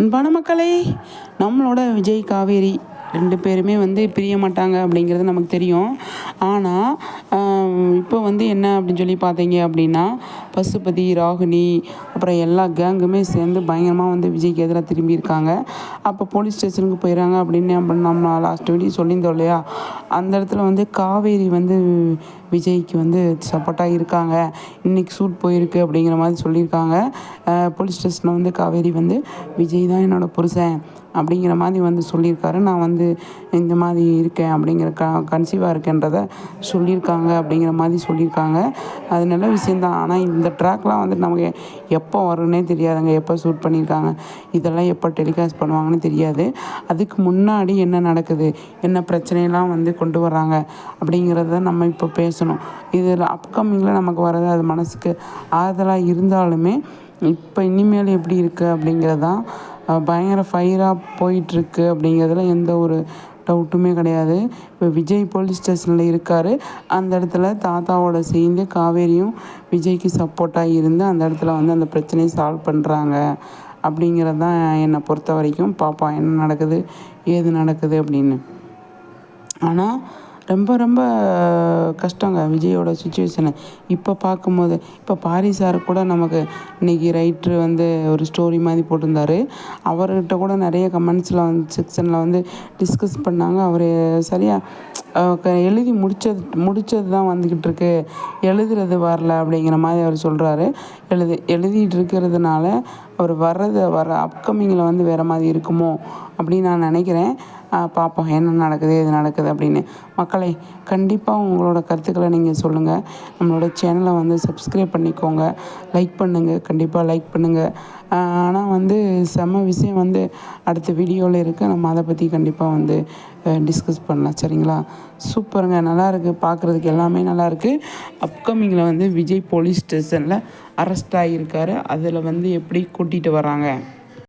அன்பான மக்களே நம்மளோட விஜய் காவேரி ரெண்டு பேருமே வந்து பிரிய மாட்டாங்க அப்படிங்கிறது நமக்கு தெரியும். ஆனால் இப்போ வந்து என்ன அப்படின்னு சொல்லி பார்த்தீங்க அப்படின்னா பசுபதி ராகினி அப்புறம் எல்லா கேங்குமே சேர்ந்து பயங்கரமாக வந்து விஜய்க்கு எதிராக திரும்பியிருக்காங்க. அப்போ போலீஸ் ஸ்டேஷனுக்கு போயிடறாங்க அப்படின்னு நம்ம நம்ம லாஸ்ட் வீடியோ சொல்லியிருந்தோம் இல்லையா? அந்த இடத்துல வந்து காவேரி வந்து விஜய்க்கு வந்து சப்போர்ட்டாக இருக்காங்க. இன்றைக்கி சூட் போயிருக்கு அப்படிங்கிற மாதிரி சொல்லியிருக்காங்க. போலீஸ் ஸ்டேஷனில் வந்து காவேரி வந்து விஜய் தான் என்னோடய புருஷன் அப்படிங்கிற மாதிரி வந்து சொல்லியிருக்காரு. நான் வந்து இந்த மாதிரி இருக்கேன் அப்படிங்கிற க கன்சீவாக இருக்கேன்றதை சொல்லியிருக்காங்க அப்படிங்கிற மாதிரி சொல்லியிருக்காங்க. அது நல்ல விஷயந்தான் ஆனால் இந்த ட்ராக்லாம் வந்து நமக்கு எப்போ வரும்னே தெரியாதுங்க. எப்போ ஷூட் பண்ணியிருக்காங்க. இதெல்லாம் எப்போ டெலிகாஸ்ட் பண்ணுவாங்கன்னு தெரியாது. அதுக்கு முன்னாடி என்ன நடக்குது? என்ன பிரச்சனையெல்லாம் வந்து கொண்டு வராங்க அப்படிங்கிறத நம்ம இப்போ பேசணும். இதில் அப்கமிங்கில் நமக்கு வர்றது அது மனசுக்கு ஆறுதலாக இருந்தாலுமே இப்போ இனிமேல் எப்படி இருக்குது அப்படிங்கிறது தான் பயங்கர ஃபயராக போயிட்டுருக்கு அப்படிங்கிறதுல எந்த ஒரு டவுட்டுமே கிடையாது. இப்போ விஜய் போலீஸ் ஸ்டேஷனில் இருக்கார். அந்த இடத்துல தாத்தாவோட சேர்ந்து காவேரியும் விஜய்க்கு சப்போர்ட்டாக இருந்து அந்த இடத்துல வந்து அந்த பிரச்சனையை சால்வ் பண்ணுறாங்க அப்படிங்கிறது தான் என்னை பொறுத்த வரைக்கும் பார்ப்போம் என்ன நடக்குது? ஏது நடக்குது அப்படின்னு. ஆனால் ரொம்ப ரொம்ப கஷ்டங்க விஜயோட சுச்சுவேஷனு இப்போ பார்க்கும்போது இப்போ பாரி சார் கூட நமக்கு இன்றைக்கி ரைட்ரு வந்து ஒரு ஸ்டோரி மாதிரி போட்டிருந்தார். அவர்கிட்ட கூட நிறைய கமெண்ட்ஸில் வந்து செக்ஷனில் வந்து டிஸ்கஸ் பண்ணாங்க. அவர் சரியாக எழுதி முடித்தது முடித்தது தான் வந்துக்கிட்டு இருக்கு. எழுதுறது வரல அப்படிங்கிற மாதிரி அவர் சொல்கிறாரு எழுதி எழுதிட்டு இருக்கிறதுனால அவர் வர்றது வர அப்கமிங்கில் வந்து வேறு மாதிரி இருக்குமோ அப்படின்னு நான் நினைக்கிறேன். பார்ப்போம். என்ன நடக்குது எது நடக்குது அப்படின்னு. மக்களை கண்டிப்பாக உங்களோட கருத்துக்களை நீங்கள் சொல்லுங்கள் நம்மளோட சேனலை வந்து சப்ஸ்கிரைப் பண்ணிக்கோங்க. லைக் பண்ணுங்கள் கண்டிப்பாக லைக் பண்ணுங்கள் ஆனால் வந்து செம்ம விஷயம் வந்து அடுத்த வீடியோவில் இருக்குது நம்ம அதை பற்றி கண்டிப்பாக வந்து டிஸ்கஸ் பண்ணலாம். சரிங்களா? சூப்பருங்க. நல்லாயிருக்கு பார்க்குறதுக்கு எல்லாமே நல்லாயிருக்கு அப்கமிங்கில் வந்து விஜய் போலீஸ் ஸ்டேஷனில் அரெஸ்ட் ஆகியிருக்காரு அதில் வந்து எப்படி கூட்டிகிட்டு வராங்க